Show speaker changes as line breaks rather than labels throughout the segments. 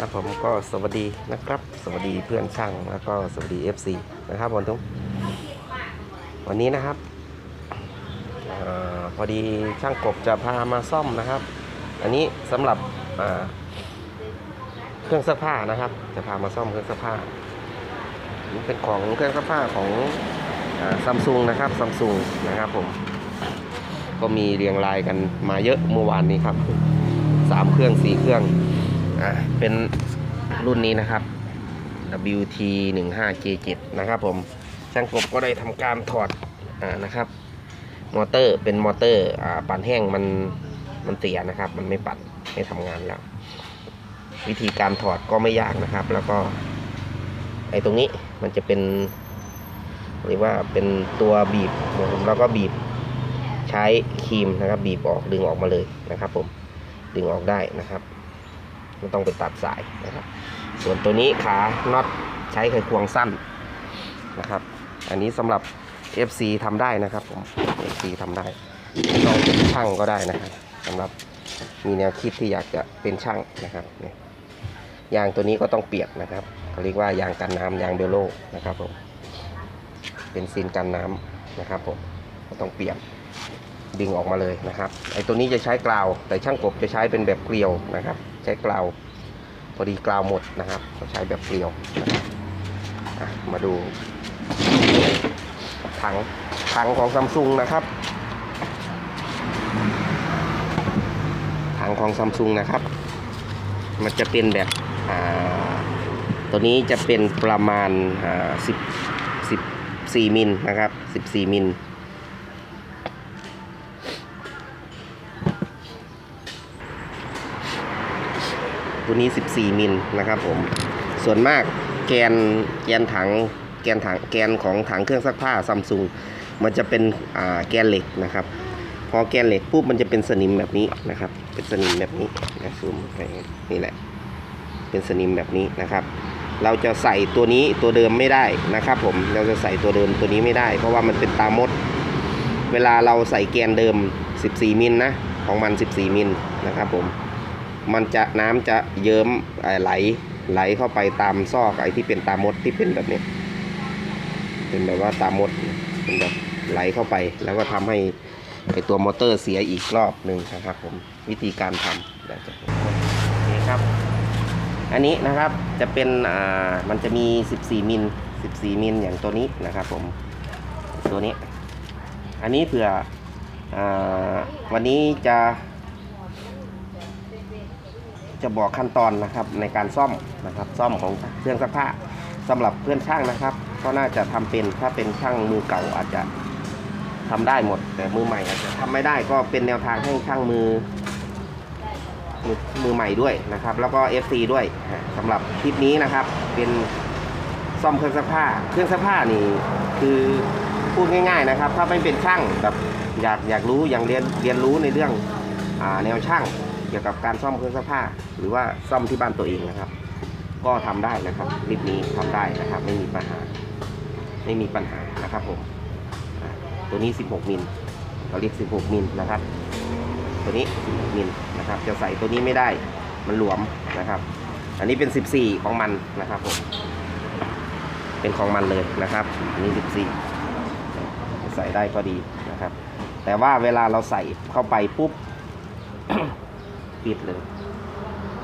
ครับผมก็สวัสดีนะครับ สวัสดีเพื่อนช่างแล้วก็สวัสดี FC นะครับผมทุกวันนี้นะครับอพอดีช่างกบจะพามาซ่อมนะครับ อันนี้สำหรับเครื่องซักผ้านะครับ จะพามาซ่อมเครื่องซักผ้านี่เป็นของเครื่องซักผ้าของซัมซุงนะครับซัมซุงนะครับผมก็มีเรียงรายกันมาเยอะเมื่อวานนี้ครับสามเครื่องสี่เครื่อง อะเป็นรุ่นนี้นะครับ WT 1 5 J 7 นะครับผมช่างกบก็ได้ทำการถอดอ่านะครับ มอเตอร์เป็นมอเตอร์อ่าปั่นแห้งมันมันเสียนะครับ มันไม่ปั่นไม่ทำงานแล้ว วิธีการถอดก็ไม่ยากนะครับ แล้วก็ไอ้ตรงนี้มันจะเป็นเรียกว่าเป็นตัวบีบแล้วก็บีบใช้ครีมนะครับ บีบออกดึงออกมาเลยนะครับ ผมดึงออกได้นะครับ ไม่ต้องไปตัดสายนะครับ ส่วนตัวนี้ขาน็อตใช้ไขควงสั้นนะครับ อันนี้สำหรับ FC ทำได้นะครับผม FC ทำได้ไม่ต้องเป็นช่างก็ได้นะครับสำหรับมีแนวคิดที่อยากจะเป็นช่างนะครับเนี่ยยางตัวนี้ก็ต้องเปียกนะครับเขาเรียกว่ายางกันน้ำยางเบลโลนะครับผมเป็นซีนกันน้ำนะครับผมก็ต้องเปียนดึงออกมาเลยนะครับไอ้ตัวนี้จะใช้กราว แต่ช่างกบจะใช้เป็นแบบเกลียวนะครับ ใช้กราวพอดีกราวหมดนะครับก็ใช้แบบเกลียวนะะมาดูถังถังของซัมซุงนะครับ ถังของซัมซุงนะครับ มันจะเป็นแบบตัวนี้จะเป็นประมาณสิบสิบสี่มิลนะครับสิบสี่มิล ตัวนี้ 14 มิลนะครับผม ส่วนมากแกนแกนถังแกนถังแกนของถังเครื่องซักผ้าซัมซุงมันจะเป็นแกนเหล็กนะครับ พอแกนเหล็กปุ๊บมันจะเป็นสนิมแบบนี้นะครับ เป็นสนิมแบบนี้นะซูมไปนี่แหละ เป็นสนิมแบบนี้นะครับ เราจะใส่ตัวนี้ตัวเดิมไม่ได้นะครับผมเราจะใส่ตัวเดิมตัวนี้ไม่ได้ เพราะว่ามันเป็นตามด เวลาเราใส่แกนเดิม 14 มิลนะของมัน 14 มิลนะครับผม มันจะน้ำจะเยิ้มไหลไหลเข้าไปตามซอกไอ้ที่เป็นตามมดที่เป็นแบบนี้ เป็นแบบว่าตามมดเป็นแบบไหลเข้าไป แล้วก็ทำให้ไอตัวมอเตอร์เสียอีกรอบหนึ่งนะครับผมวิธีการทำแบบนี้ครับ อันนี้นะครับจะเป็นอ่ามันจะมี 14 มิล 14 มิลอย่างตัวนี้นะครับผมตัวนี้ อันนี้เผื่ออาวันนี้จะ จะบอกขั้นตอนนะครับในการซ่อมนะครับซ่อมของเครื่องซักผ้าสำหรับเพื่อนช่างนะครับ ก็น่าจะทำเป็นถ้าเป็นช่างมือเก่าอาจจะทำได้หมด แต่มือใหม่อาจจะทำไม่ได้ก็เป็นแนวทางให้ช่างมือมือมือใหม่ด้วยนะครับ แล้วก็ FC ด้วยอะสำหรับคลิปนี้นะครับ เป็นซ่อมเครื่องซักผ้า เครื่องซักผ้านี่คือพูดง่าย ๆนะครับ ถ้าไม่เป็นช่างแบบอยากอยากรู้อยากเรียนเรียนรู้ในเรื่องอแนวช่าง เกี่ยวกับการซ่อมเครื่องซักผ้า หรือว่าซ่อมที่บ้านตัวเองนะครับ ก็ทำได้นะครับคลิปนี้ทำได้นะครับ ไม่มีปัญหา ไม่มีปัญหานะครับผมตัวนี้ 16 มิลเราเรียก 16 มิลนะครับ ตัวนี้ 16 มิลนะครับ จะใส่ตัวนี้ไม่ได้มันหลวมนะครับ อันนี้เป็น 14 ของมันนะครับผมเป็นของมันเลยนะครับอันนี้ 14 ใส่ได้ก็ดีนะครับ แต่ว่าเวลาเราใส่เข้าไปปุ๊บ ฟิตเลย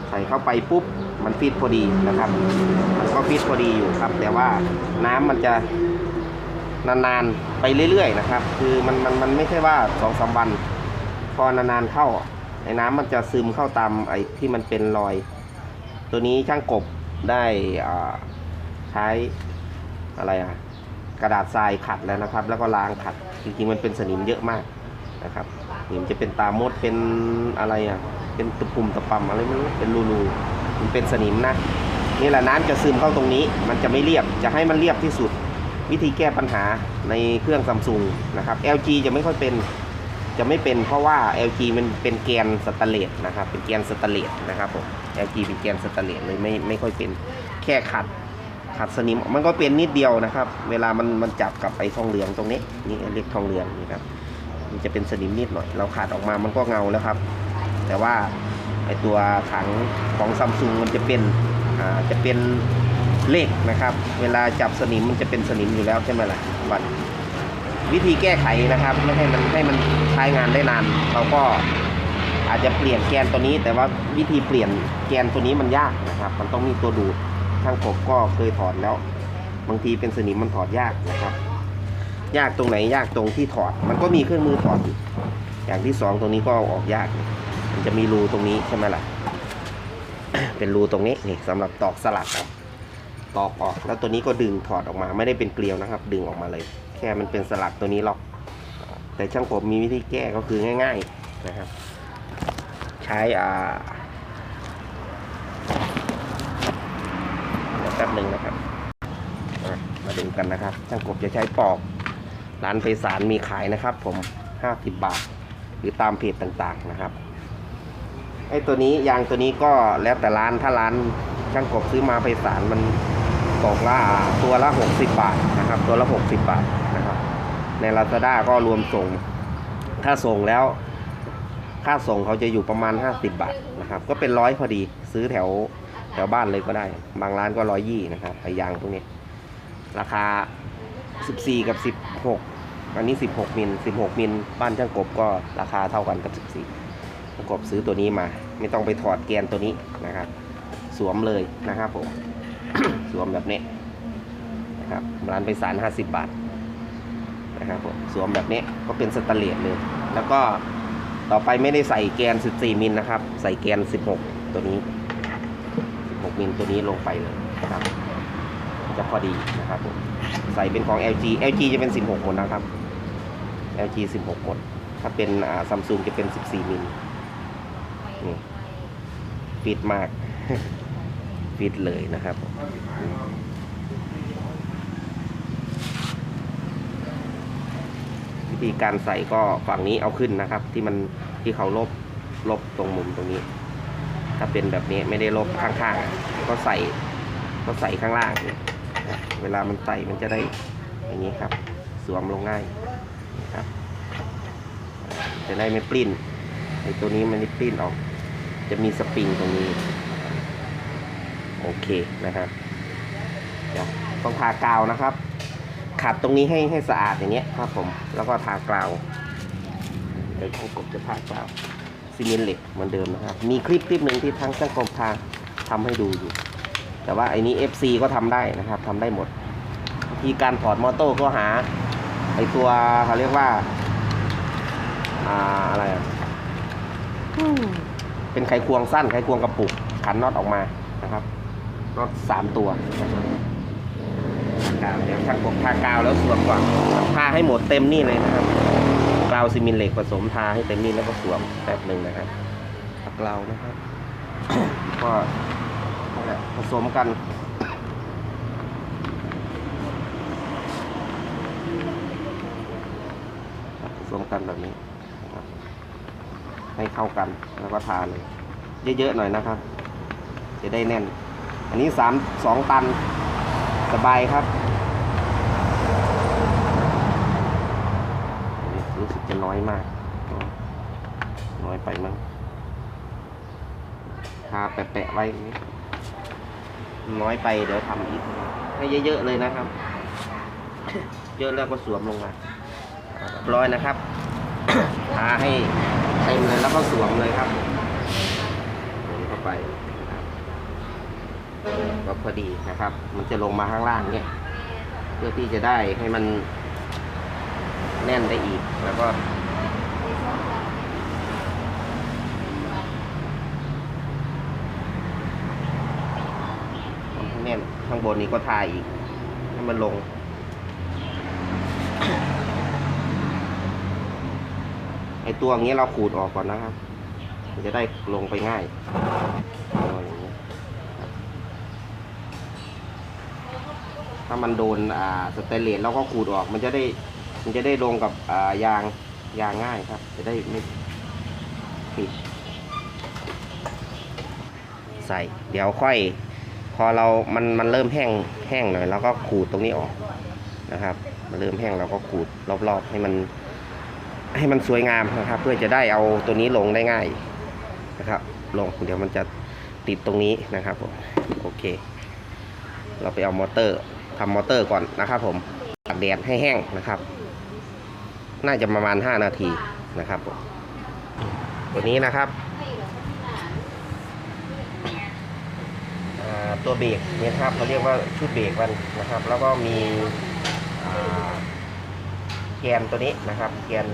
ใส่เข้าไปปุ๊บมันฟิตพอดีนะครับ มันก็ฟิตพอดีอยู่ครับ แต่ว่าน้ำมันจะนานๆไปเรื่อยๆนะครับ คือมันมันมันไม่ใช่ว่าสองสามวัน พอนานๆเข้าไอ้น้ำมันจะซึมเข้าตามไอ้ที่มันเป็นรอย ตัวนี้ช่างกบได้ใช้อะไรอะกระดาษทรายขัดแล้วนะครับ แล้วก็ล้างขัดจริงๆมันเป็นสนิมเยอะมากนะครับ นิมจะเป็นตามดเป็นอะไรอะ เป็นตะปุ่มตะปำอะไรไม่รู้เป็นรูๆมันเป็นสนิมนะนี่แหละน้ำจะซึมเข้าตรงนี้ มันจะไม่เรียบจะให้มันเรียบที่สุด วิธีแก้ปัญหาในเครื่องซัมซุงนะครับ LG จะไม่ค่อยเป็นจะไม่เป็นเพราะว่า LG มันเป็นแกนสแตนเลสนะครับ เป็นแกนสแตนเลสนะครับผม LG เป็นแกนสแตนเลสเลยไม่ไม่ค่อยเป็นแค่ขัดขัดสนิมมันก็เป็นนิดเดียวนะครับ เวลามันมันจับกับไอ้ทองเหลืองตรงนี้นี่เรียกทองเหลืองนี่ครับ มันจะเป็นสนิมนิดหน่อย เราขัดออกมามันก็เงาแล้วครับ แต่ว่าไอตัวถังของซัมซุงมันจะเป็นอ่าจะเป็นเลขนะครับ เวลาจับสนิมมันจะเป็นสนิมอยู่แล้วใช่ไหมล่ะบัดวิธีแก้ไขนะครับ ไม่ให้มันให้มันใช้งานได้นานเราก็อาจจะเปลี่ยนแกนตัวนี้ แต่ว่าวิธีเปลี่ยนแกนตัวนี้มันยากนะครับ มันต้องมีตัวดูดช่างกบก็เคยถอดแล้ว บางทีเป็นสนิมมันถอดยากนะครับ ยากตรงไหนยากตรงที่ถอด มันก็มีเครื่องมือถอดอยู่อย่างที่สองตรงนี้ก็เอาออกยาก มันจะมีรูตรงนี้ใช่ไหมล่ะ เป็นรูตรงนี้นี่สำหรับตอกสลักครับตอกออก แล้วตัวนี้ก็ดึงถอดออกมา ไม่ได้เป็นเกลียวนะครับ ดึงออกมาเลย แค่มันเป็นสลักตัวนี้ล็อก แต่ช่างผมมีวิธีแก้ก็คือง่าย ๆนะครับ ใช้อ่าแป๊บหนึ่งนะครับ มาดูกันนะครับ ช่างกบจะใช้ปอก ร้านไพศาลมีขายนะครับ ผม 50 บาท หรือตามเพจต่างๆนะครับไอ้ตัวนี้ยางตัวนี้ก็แล้วแต่ร้านถ้าร้านช่างกบซื้อมาไพศาลมันตกละตัวละ 60 บาทนะครับ ตัวละ 60 บาทนะครับ ใน Lazada ก็รวมส่ง ถ้าส่งแล้ว ค่าส่งเขาจะอยู่ประมาณ 50 บาทนะครับ ก็เป็นร้อยพอดีซื้อแถวแถวบ้านเลยก็ได้ บางร้านก็ร้อยยี่นะครับไอ้ยางพวกนี้ ราคา 14 กับ 16 อันนี้ 16 มิล 16 มิล บ้านช่างกบก็ราคาเท่ากันกับ 14ช่างกบซื้อตัวนี้มา ไม่ต้องไปถอดแกนตัวนี้นะครับ สวมเลยนะครับผม สวมแบบนี้นะครับร้านไปสาร50 บาทนะครับผม สวมแบบนี้ก็เป็นสแตนเลสเลย แล้วก็ต่อไปไม่ได้ใส่แกน 14 มิลนะครับ ใส่แกน 16 ตัวนี้ 16 มิลตัวนี้ลงไปเลยนะครับจะพอดีนะครับผมใส่เป็นของ LG LG จะเป็น 16หมดนะครับ LG 16หมดถ้าเป็นอ่าซัมซุงจะเป็น 14 มิลนี่ฟิตมาก ฟิตเลยนะครับ วิธีการใส่ก็ฝั่งนี้เอาขึ้นนะครับ ที่มันที่เขาลบลบตรงมุมตรงนี้ ถ้าเป็นแบบนี้ไม่ได้ลบข้างๆอะก็ใส่ก็ใส่ข้างล่างเนี่ยนะเวลามันใส่มันจะได้อย่างนี้ครับ สวมลงง่ายนะครับ จะได้ไม่ปลิ้นไอ้ตัวนี้มันไม่ปลิ้นออก จะมีสปริงตรงนี้ โอเคนะครับเดี๋ยวต้องทากาวนะครับ ขัดตรงนี้ให้ให้สะอาดอย่างเงี้ยครับผม แล้วก็ทากาวเดี๋ยวช่างกบจะทากาวซีเมนต์เหล็กเหมือนเดิมนะครับ มีคลิปคลิปหนึ่งที่ทั้งช่างกบทาทำให้ดูอยู่ แต่ว่าไอ้นี้ FC ก็ทำได้นะครับทำได้หมดวิธีการถอดมอเตอร์ก็หาไอ้ตัวเขาเรียกว่า อ่าอะไรอะอืมเป็นไขควงสั้นไขควงกระปุก ขันน็อตออกมานะครับน็อตสามตัวนะครับเดี๋ยวช่างกบทากาวแล้วสวมก่อนทาให้หมดเต็มนี่เลยนะครับกาวซีเมนต์เหล็กผสมทาให้เต็มนี่แล้วก็สวมแป๊บหนึ่งนะครับกาวนะครับก็นั่นแหละผสมกันผสมกันแบบนี้นะครับ ให้เข้ากันแล้วก็ทาเลย เยอะๆหน่อยนะครับ จะได้แน่น อันนี้สามสองตันสบายครับนนรู้สึกจะน้อยมาก น้อยไปมั้งทาแปะๆไว้อย่างนี้น้อยไปเดี๋ยวทำอีก ให้เยอะๆเลยนะครับ เยอะแล้วก็สวมลงมาร้อยนะครับทาให้ เต็มเลยแล้วก็สวมเลยครับสวมเข้าไปรับก็พอดีนะครับ มันจะลงมาข้างล่างเนี่ยเพื่อที่จะได้ให้มันแน่นได้อีกแล้วก็ทำให้แน่นข้างบนนี้ก็ทายอีกให้มันลง ไอตัวอย่างนี้เราขูดออกก่อนนะครับมันจะได้ลงไปง่ายถ้ามันโดนอ่าสเตเลสเราก็ขูดออก มันจะได้มันจะได้ลงกับอ่ายางยางง่ายครับ จะได้ไม่ผิดใส่ เดี๋ยวค่อย พอเรา มันมันเริ่มแห้งแห้งหน่อยเราก็ขูดตรงนี้ออกนะครับ มันเริ่มแห้งเราก็ขูดรอบๆ ให้มัน ให้มันสวยงามนะครับ เพื่อจะได้เอาตัวนี้ลงได้ง่ายนะครับ ลงเดี๋ยวมันจะติดตรงนี้นะครับผมโอเค เราไปเอามอเตอร์ทำมอเตอร์ก่อนนะครับ ผมตากแดดให้แห้งนะครับ น่าจะประมาณ 5 นาทีนะครับผมตัวนี้นะครับตัวเบรกนี่ครับเขาเรียกว่าชุดเบรกมันนะครับ แล้วก็มีอ่า แกนตัวนี้นะครับ แกน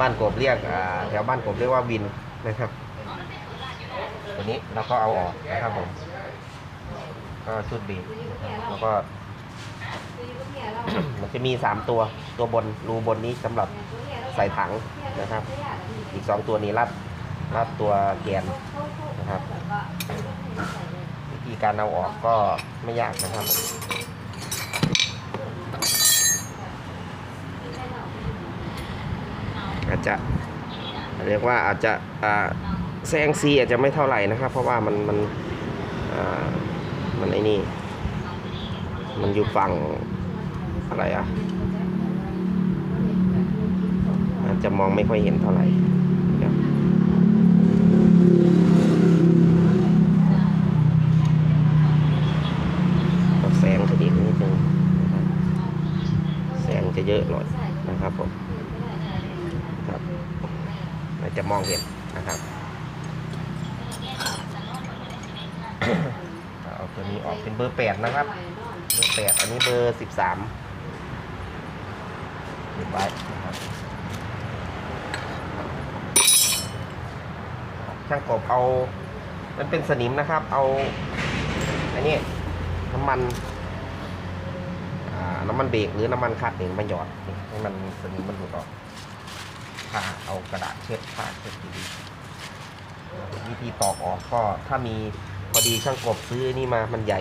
บ้านกบเรียกแถวบ้านกบเรียกว่าวินนะครับ ตัวนี้เราก็เอาออกนะครับผม ก็ชุดเบรกนะครับแล้วก็ มันจะมี3ตัวตัวบนรูบนนี้สำหรับใส่ถังนะครับ อีก2ตัวนี้รัดรัดตัวแกนนะครับ วิธีการเอาออกก็ไม่ยากนะครับ จะเรียกว่าอาจจะอ่าแซงซีอาจจะไม่เท่าไหร่นะครับ เพราะว่ามันมันมันไอ้นี่ มันอยู่ฝั่งอะไรอะอาจจะมองไม่ค่อยเห็นเท่าไหร่เดี๋ยวก็แสงจะดีนิดนึงนะครับแสงจะเยอะหน่อยนะครับผม ครับอาจจะมองเห็นนะครับเอาตัวนี้ออกเป็นเบอร์แปดนะครับ เบอร์แปดอันนี้เบอร์สิบสามเก็บไว้นะครับช่างกบเอามันเป็นสนิมนะครับ เอาอันนี้น้ำมันอ่าน้ำมันเบรกหรือน้ำมันคัดเนี่ยมาหยอดนี่ให้มันสนิมมันหลุดออกผ้า เอากระดาษเช็ดผ้าเช็ดดีวิธีตอกออกก็ถ้ามีพอดีช่างกบซื้อนี่มามันใหญ่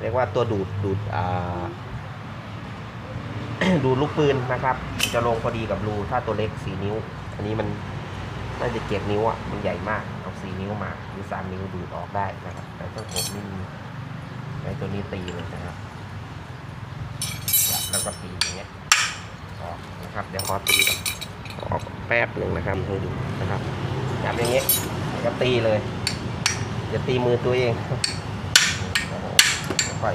เรียกว่าตัวดูดดูดอ่าดูลูกปืนนะครับ จะลงพอดีกับรูถ้าตัวเล็กสี่นิ้ว อันนี้มันน่าจะเจ็ดนิ้วอะมันใหญ่มากเอาสี่นิ้วมาหรือสามนิ้วดูดออกได้นะครับ แต่ถ้าผมนี่มีในตัวนี้ตีเลยนะครับจับแล้วก็ตีอย่างเงี้ยออกนะครับ เดี๋ยวขอตีก่อน ออกแป๊บหนึ่งนะครับให้ดูนะครับจับอย่างเงี้ยก็ตีเลยอย่าตีมือตัวเองโอ้โหค่อย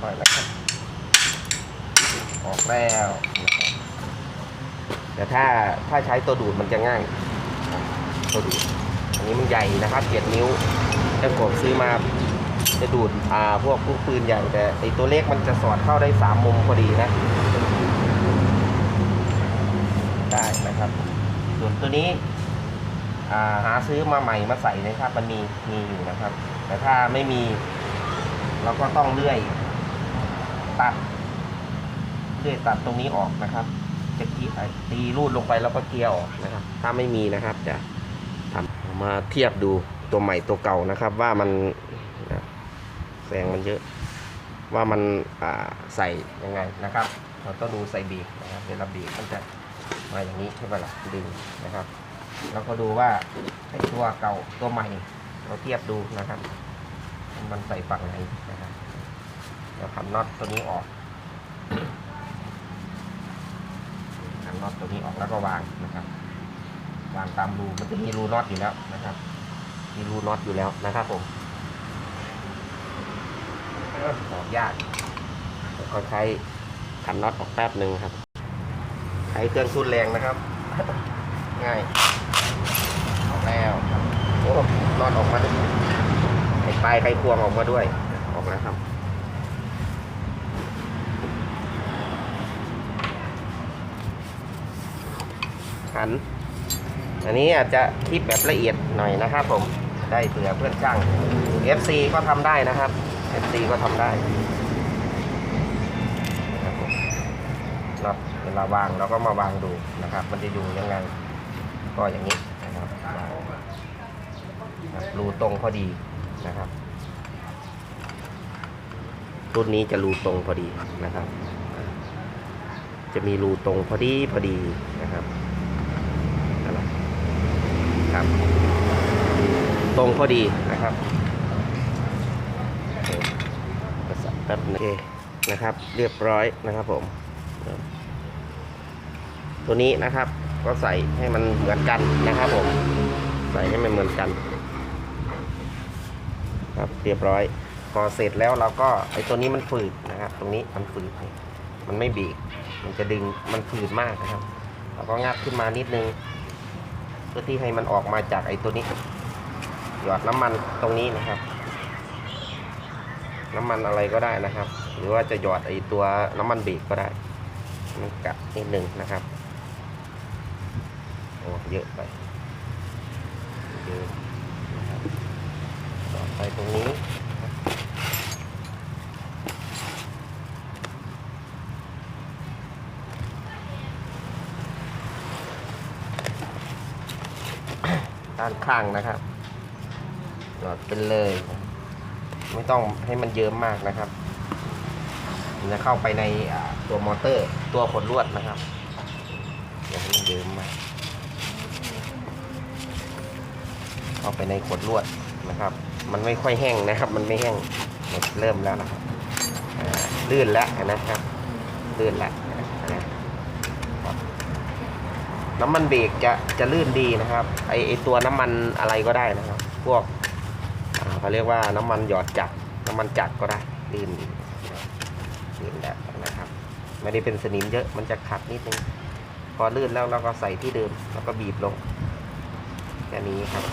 ค่อยแล้วครับ ออกแล้วแต่ถ้าถ้าใช้ตัวดูดมันจะง่าย ตัวดูด อันนี้มันใหญ่นะครับเจ็ดนิ้วแต่ผมซื้อมาจะดูดอ่าพวกลูกปืนใหญ่แต่ไอตัวเล็กมันจะสอดเข้าได้สามมุมพอดีนะ ได้นะครับ ส่วน ตัวนี้าหาซื้อมาใหม่มาใส่นะครับ มันมีมีอยู่นะครับ แต่ถ้าไม่มี เราก็ต้องเลื่อยตัดเลื่อยตัดตรงนี้ออกนะครับ จะกีตีรูดลงไปแล้วก็เกลียวออกนะครับ ถ้าไม่มีนะครับ จะทำเอามาเทียบดูตัวใหม่ตัวเก่านะครับ ว่ามันแสงมันเยอะ ว่ามันใส่ยังไงนะครับเราต้องดูใส่บีบนะครับเวลาบีบมันจะ มาอย่างนี้ใช่ไหมล่ะดึงนะครับ แล้วก็ดูว่าไอ้ตัวเก่าตัวใหม่เราเทียบดูนะครับ มันใส่ฝั่งไหนนะครับเดี๋ยวขันน็อตตัวนี้ออกขันน็อตตัวนี้ออกแล้วก็วางนะครับ วางตามรูมันจะมีรูน็อตอยู่แล้วนะครับ มีรูน็อตอยู่แล้วนะครับผมเอ้อออกยากก็ใช้ขันน็อตออกแป๊บหนึ่งครับ ใช้เครื่องทุนแรงนะครับ ง่ายออกแล้วโอ้นอนออกมาไอปลายไขควงออกมาด้วย ออกแล้วครับหัน อันนี้อาจจะคลิปแบบละเอียดหน่อยนะครับผมได้เผื่อเพื่อนช่าง FC ก็ทำได้นะครับ FC ก็ทำได้นะครับผมน็อตเวลาวางเราก็มาวางดูนะครับ มันจะอยู่ยังไง ก็อย่างนี้นะครับวางรูตรงพอดีนะครับรุ่นนี้จะรูตรงพอดีนะครับ จะมีรูตรงพอดีพอดีนะครับครับ ตรงพอดีนะครับโอเคแป๊บนึงโอเคนะครับ เรียบร้อยนะครับผม ตัวนี้นะครับ ก็ใส่ให้มันเหมือนกันนะครับผมใส่ให้มันเหมือนกัน ครับเรียบร้อย พอเสร็จแล้วเราก็ไอ้ตัวนี้มันฝืดนะครับ ตรงนี้มันฝืดมันไม่บีบมันจะดึงมันฝืดมากนะครับเราก็งัดขึ้นมานิดนึงเพื่อที่ให้มันออกมาจากไอ้ตัวนี้ หยอดน้ำมันตรงนี้นะครับ น้ำมันอะไรก็ได้นะครับ หรือว่าจะหยอดไอ้ตัวน้ำมันเบรกก็ได้มันกัดนิดนึงนะครับ โอ้เยอะไปเยอะนะครับต่อไปตรงนี้ด้านข้างนะครับหยอดเป็นเลย ไม่ต้องให้มันเยิ้มมากนะครับมันจะเข้าไปในตัวมอเตอร์ตัวขดลวดนะครับอย่าให้มันเยิ้มมาก เข้าไปในขดลวดนะครับ มันไม่ค่อยแห้งนะครับ มันไม่แห้งเริ่มแล้วนะครับลื่นแล้วนะครับลื่นแล้วนะครับน้ำมันเบรกจะจะลื่นดีนะครับไอไอตัวน้ำมันอะไรก็ได้นะครับ พวกเขาเรียกว่าน้ำมันหยอดจักน้ำมันจักก็ได้ลื่นดีลื่นแล้วนะครับ ไม่ได้เป็นสนิมเยอะมันจะขัดนิดนึงพอลื่นแล้วเราก็ใส่ที่เดิมแล้วก็บีบลงแค่นี้ครับ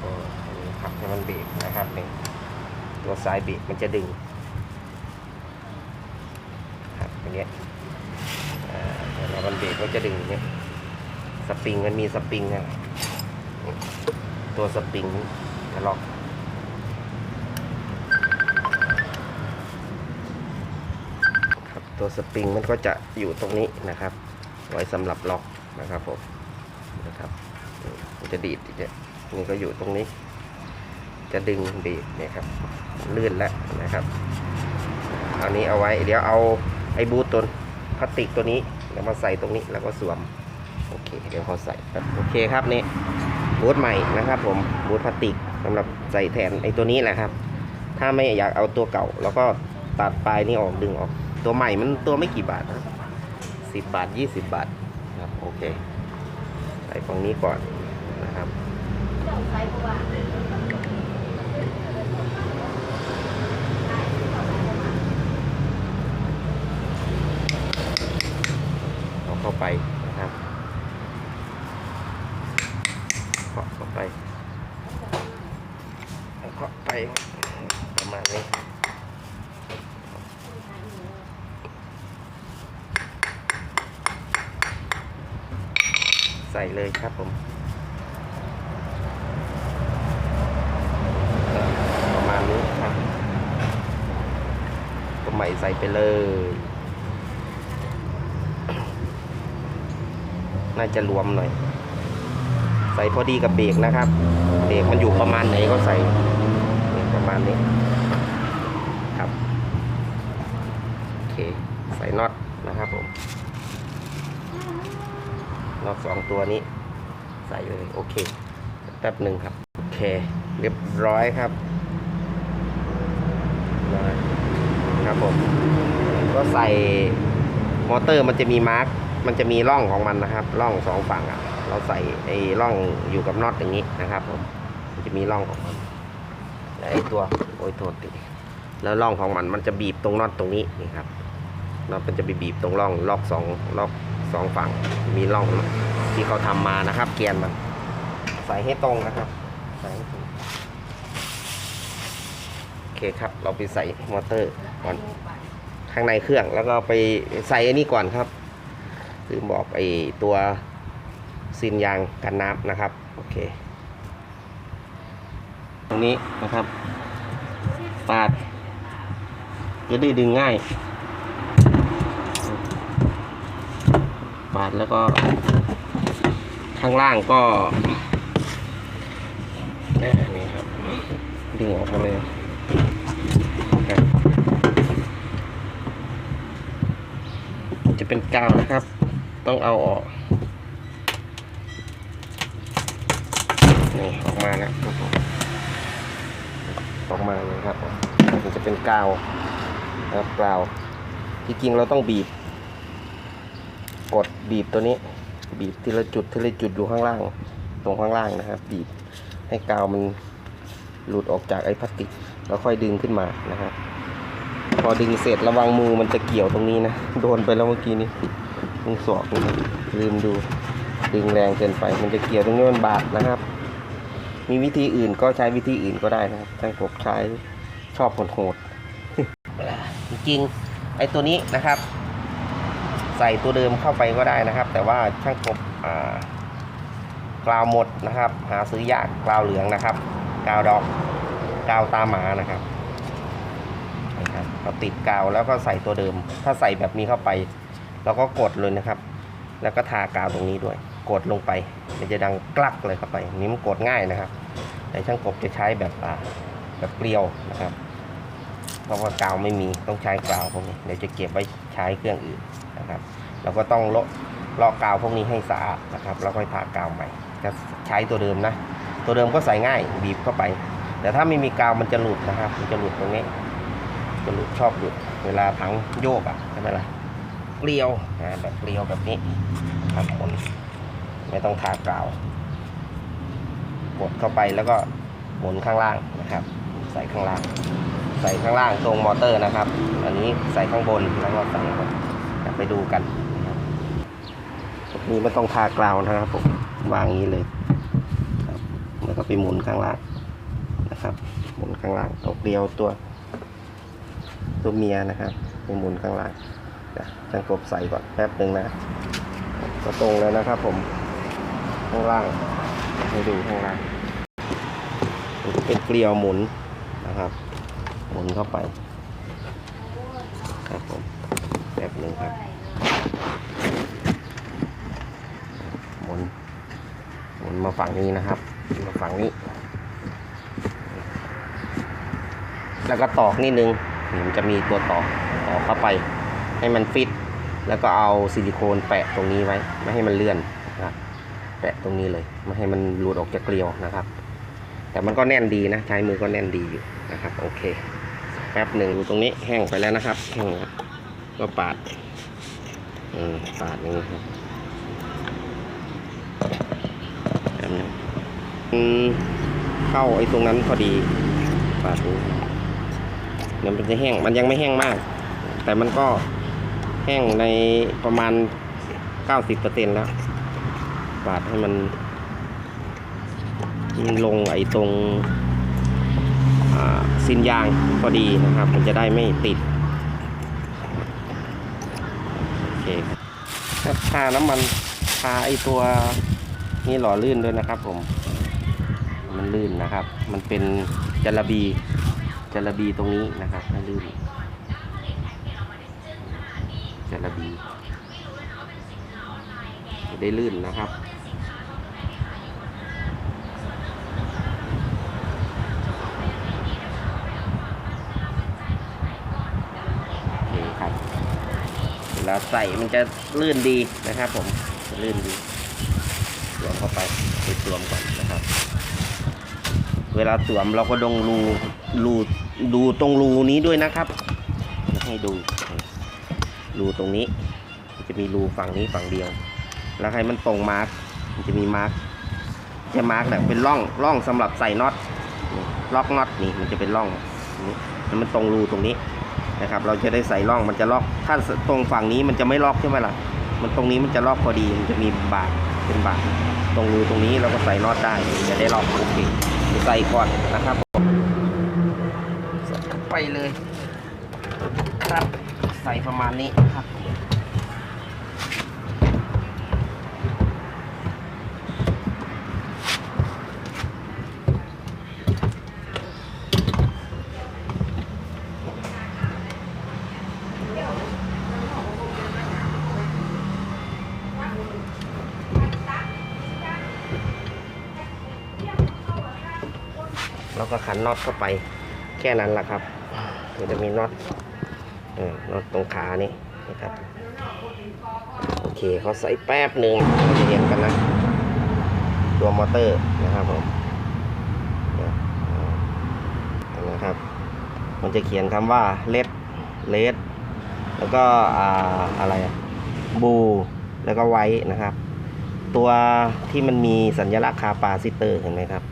โอ้อันนี้ครับ ให้มันเบรกนะครับนี่ตัวสายเบรกมันจะดึงครับอย่างเงี้ยอ่าเวมันเบรกก็จะดึงเงี้ยสปริงมันมีสปริงอะตัวสปริงจะล็อกครับตัวสปริงมันก็จะอยู่ตรงนี้นะครับ ไว้สำหรับล็อกนะครับผมนะครับมันจะดีดเนี่ยนี่ก็อยู่ตรงนี้ จะดึงเบรกเนี่ยครับลื่นแล้วนะครับเอานี้เอาไว้เดี๋ยวเอาไอ้บูทตัวพลาสติกตัวนี้แล้วมาใส่ตรงนี้แล้วก็สวมโอเคเดี๋ยวเขาใส่ครับโอเคครับนี่บูทใหม่นะครับ ผมบูทพลาสติกสำหรับใส่แทนไอ้ตัวนี้แหละครับ ถ้าไม่อยากเอาตัวเก่าเราก็ตัดปลายนี้ออกดึงออก ตัวใหม่มันตัวไม่กี่บาทนะสิบบาทยี่สิบบาทครับโอเคใส่ฝั่งนี้ก่อนนะครับ เอาเข้าไปนะครับเคาะเข้าไปเอาเข้าไปประมาณนี้ใส่ เลยครับผมประมาณนี้ครับตัวใหม่ใส่ไปเลย น่าจะรวมหน่อย ใส่พอดีกับเบรกนะครับเบรกมันอยู่ประมาณไหนก็ใส่ประมาณนี้ครับโอเคใส่น็อตนะครับผม น็อตสองตัวนี้ ใส่เลยโอเคแป๊บหนึ่งครับ โอเค เรียบร้อยครับครับผมก็ใส่มอเตอร์มันจะมีมาร์กมันจะมีร่องของมันนะครับร่องสองฝั่งอะ เราใส่ไอ้ร่องอยู่กับน็อตอย่างนี้นะครับผมมันจะมีร่องของมันไอ้ตัวโอ้ยโทษทีแล้วร่องของมันมันจะบีบตรงน็อตตรงนี้นี่ครับน็อตมันจะไปบีบตรงร่องล็อกสองล็อก สองฝั่งมีร่องที่เขาทำมานะครับ เกียนมันใส่ให้ตรงนะครับใส่ให้ตรงโอเคครับ เราไปใส่มอเตอร์ก่อนข้างในเครื่องแล้วก็ไปใส่อันนี้ก่อนครับคือบอกไอตัวซินยางกันน้ำนะครับ โอเค ตรงนี้นะครับปาดจะได้ดึงง่าย ปาดแล้วก็ ข้างล่างก็นี้ครับดึงออกมาเลยจะเป็นกาวนะครับ ต้องเอาออกนี่ออกมาแล้วออกมาเลยครับมันจะเป็นกาวนะครับกาวที่จริงเราต้องบีบ บีบตัวนี้ บีบทีละจุดทีละจุดอยู่ข้างล่าง ตรงข้างล่างนะครับ บีบให้กาวมันหลุดออกจากไอ้พลาสติก แล้วค่อยดึงขึ้นมานะครับ พอดึงเสร็จระวังมือมันจะเกี่ยวตรงนี้นะ โดนไปแล้วเมื่อกี้นี้มึงสอกนะครับลืมดู ดึงแรงเกินไป มันจะเกี่ยวตรงนี้มันบาดนะครับ มีวิธีอื่นก็ใช้วิธีอื่นก็ได้นะครับช่างกบใช้ชอบโหดๆจริงไอ้ตัวนี้นะครับ ใส่ตัวเดิมเข้าไปก็ได้นะครับ แต่ว่าช่างกบอ่ากราวหมดนะครับ หาซื้อยากกราวเหลืองนะครับกาวดอกกาวตาหมานะครับนะครับเราติดกาวแล้วก็ใส่ตัวเดิม ถ้าใส่แบบนี้เข้าไปเราก็กดเลยนะครับ แล้วก็ทากาวตรงนี้ด้วย กดลงไปมันจะดังกลักเลยเข้าไปนี้มันกดง่ายนะครับ แต่ช่างกบจะใช้แบบแบบเกลียวนะครับเพราะว่ากาวไม่มีต้องใช้กาวพวกนี้เดี๋ยวจะเก็บไว้ใช้เครื่องอื่น นะครับ เราก็ต้องเลาะลาะกาวพวกนี้ให้สะอาดนะครับแล้วค่อยทากาวใหม่จะใช้ตัวเดิมนะ ตัวเดิมก็ใส่ง่ายบีบเข้าไป แต่ถ้าไม่มีกาวมันจะหลุดนะครับ มันจะหลุดตรงนี้จะหลุดชอบหลุดเวลาถังโยกอะใช่ไหมล่ะเกลียวอ่าแบบเกลียวแบบนี้ครับหมุนไม่ต้องทากาวกดเข้าไปแล้วก็หมุนข้างล่างนะครับ ใส่ข้างล่าง ใส่ข้างล่างตรงมอเตอร์นะครับ อันนี้ใส่ข้างบนแล้วก็ใส่ข้างบนเดี๋ยว ไปดูกันนี่ไม่ต้องทากราวนะครับผมวางอย่างนี้เลยครับแล้วก็ไปหมุนข้างล่างนะครับ หมุนข้างล่างเอาเกลียวตัว ตัวเมียนะครับไปหมุนข้างล่างเดี๋ยวช่างกบใส่ก่อนแป๊บหนึ่งนะก็ตรงแล้วนะครับ ผมข้างล่างให้ดูข้างล่างเป็นเกลียวหมุนนะครับ หมุนเข้าไปครับผมแบบหนึ่งครับ หมุน หมุนมา ฝั่งนี้นะครับมาฝั่งนี้ แล้วก็ตอกนิดนึงมันจะมีตัวตอกตอกเข้าไป ให้มันฟิต แล้วก็เอาซิลิโคนแปะตรงนี้ไว้ ไม่ให้มันเลื่อนนะครับแปะตรงนี้เลยไม่ให้มันหลุดออกจากเกลียวนะครับ แต่มันก็แน่นดีนะใช้มือก็แน่นดีอยู่นะครับ โอเคแป๊บหนึ่งดูตรงนี้แห้งไปแล้วนะครับแห้งแล้วก็ปาดอืมปาดอย่างนี้ครับแป๊บหนึงอืม เข้าไอ้ตรงนั้นพอดีปาดนี้เดี๋ยวมันจะแห้ง มันยังไม่แห้งมาก แต่มันก็แห้งในประมาณ 90%แล้วปาดให้มันมันลงไอ้ตรงอ่าซินยางพอดีนะครับ มันจะได้ไม่ติดโอเคครับทาน้ำมันทาไอตัวนี่หล่อลื่นด้วยนะครับผม มันลื่นนะครับ มันเป็นจระบีจระบีตรงนี้นะครับให้ลื่นจระบีได้ลื่นนะครับโอเคครับเวลาใส่มันจะลื่นดีนะครับผมจะลื่นดีสวมเข้าไปไปสวมก่อนนะครับ เวลาสวมเราก็ดงรูรูดูตรงรูนี้ด้วยนะครับ ให้ดู รูตรงนี้ จะมีรูฝั่งนี้ฝั่งเดียว แล้วให้มันตรงมาร์กมันจะมีมาร์กจะมาร์กแบบเป็นร่องร่องสำหรับใส่น็อตล็อกน็อตนี่มันจะเป็นร่องนี่มันตรงรูตรงนี้นะครับ เราจะได้ใส่ร่องมันจะล็อกถ้าตรงฝั่งนี้มันจะไม่ล็อกใช่ไหมล่ะมันตรงนี้มันจะล็อกพอดีมันจะมีบาดเป็นบาดตรงรูตรงนี้เราก็ใส่น็อตได้จะได้ล็อกโอเค ใส่ก่อนนะครับใส่ไปเลย ครับใส่ประมาณนี้ครับ แล้วก็ขันน็อตเข้าไปแค่นั้นแหละครับมันจะมีน็อตน็อตตรงขานี่นะครับโอเคเขาใส่แป๊บหนึ่งเราจะเห็นกันนะ ตัวมอเตอร์นะครับผมนะครับ มันจะเขียนคำว่าเลดเลดแล้วก็อ่าอะไรอะบูแล้วก็ไว้นะครับ ตัวที่มันมีสัญลักษณ์คาปาซิเตอร์เห็นไหมครับ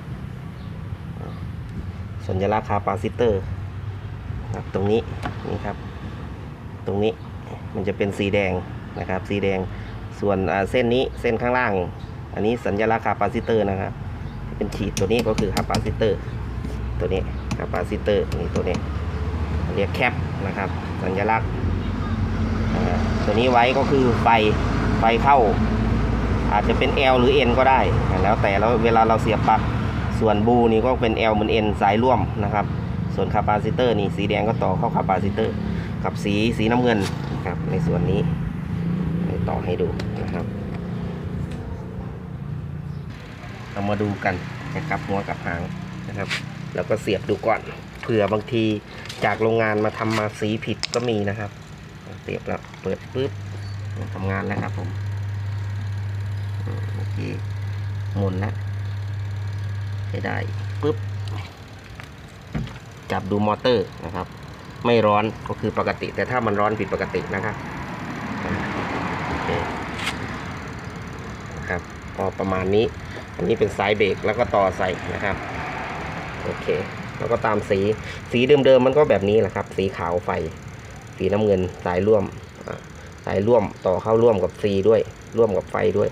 สัญลักษณ์คาปาซิเตอร์ครับตรงนี้นี่ครับ ตรงนี้มันจะเป็นสีแดงนะครับ สีแดงส่วนเส้นนี้เส้นข้างล่าง อันนี้สัญลักษณ์คาปาซิเตอร์นะครับเป็นขีดตัวนี้ก็คือคาปาซิเตอร์ ตัวนี้คาปาซิเตอร์นี่ตัวนี้เรียกแคปนะครับ สัญลักษณ์ตัวนี้ไว้ก็คือไฟไฟเข้า อาจจะเป็น L หรือ N ก็ได้ แล้วแต่แล้วเวลาเราเสียบปลั๊ก ส่วนบูนี่ก็เป็น L เหมือน N สายร่วมนะครับ ส่วนคาปาซิเตอร์นี่สีแดงก็ต่อเข้าคาปาซิเตอร์ กับสีสีน้ำเงินนะครับในส่วนนี้ต่อให้ดูนะครับ เรามาดูกันนะครับหัวกับหางนะครับ แล้วก็เสียบดูก่อนเผื่อบางทีจากโรงงานมาทำมาสีผิดก็มีนะครับ เสียบแล้วเปิดปุ๊บทำงานแล้วครับผมโอเมื่อกี้หมุนแล้ว ได้ปุ๊บจับดูมอเตอร์นะครับ ไม่ร้อนก็คือปกติ แต่ถ้ามันร้อนผิดปกตินะครับโอเคนะครับพอประมาณนี้ อันนี้เป็นสายเบรกแล้วก็ต่อใส่นะครับโอเค แล้วก็ตามสีสีเดิมๆมันก็แบบนี้แหละครับ สีขาวไฟ สีน้ำเงินสายร่วมสายร่วมต่อเข้าร่วมกับสีด้วย ร่วมกับไฟด้วย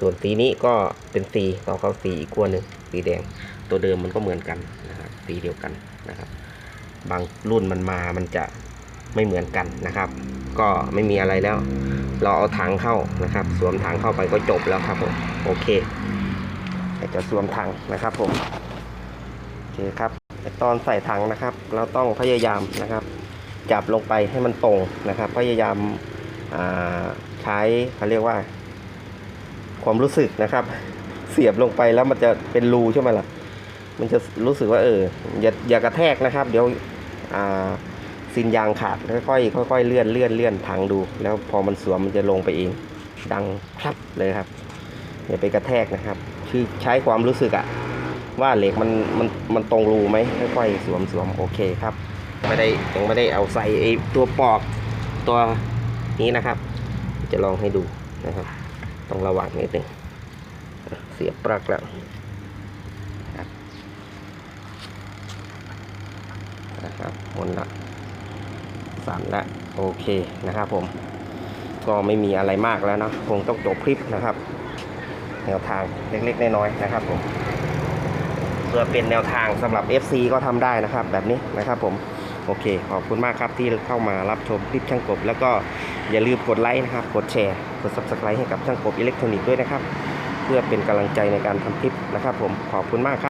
ส่วนสีนี้ก็เป็นสีต่อเข้าสีอีกขั้วหนึ่ง สีแดง ตัวเดิมมันก็เหมือนกันนะครับสีเดียวกันนะครับ บางรุ่นมันมามันจะไม่เหมือนกันนะครับ ก็ไม่มีอะไรแล้ว เราเอาถังเข้านะครับ สวมถังเข้าไปก็จบแล้วครับผมโอเคจะสวมถังนะครับผมโอเคครับตอนใส่ถังนะครับ เราต้องพยายามนะครับ จับลงไปให้มันตรงนะครับ พยายามาใช้เขาเรียกว่า ความรู้สึกนะครับ เสียบลงไปแล้วมันจะเป็นรูใช่ไหมล่ะ มันจะรู้สึกว่าเอออย่าอย่ากระแทกนะครับ เดี๋ยวอ่าซินยางขาดค่อยๆค่อยๆเลื่อนเลื่อนเลื่อนถังดู แล้วพอมันสวมมันจะลงไปเอง ดังพลับเลยครับอย่าไปกระแทกนะครับ คือใช้ความรู้สึกอะว่าเหล็กมันมันมันตรงรูไหมค่อยๆสวมสวมโอเคครับไม่ได้ยังไม่ได้เอาใส่ไอตัวปอกตัวนี้นะครับ จะลองให้ดูนะครับ ต้องระวังนิดหนึ่ง สียบปลั๊กแล้วนะครับหมุนละสั่นละโอเคนะครับผม ก็ไม่มีอะไรมากแล้วนะคงต้องจบคลิปนะครับ แนวทางเล็กๆน้อยๆนะครับผมเพื่อเป็นแนวทางสำหรับ FC ก็ทำได้นะครับ แบบนี้นะครับผมโอเค ขอบคุณมากครับที่เข้ามารับชมคลิปช่างกบ แล้วก็อย่าลืมกดไลค์นะครับ กดแชร์ กด Subscribe ให้กับช่างกบอิเล็กทรอนิกส์ด้วยนะครับ พื่อเป็นกำลังใจในการทำคลิปนะครับผมขอบคุณมากครับ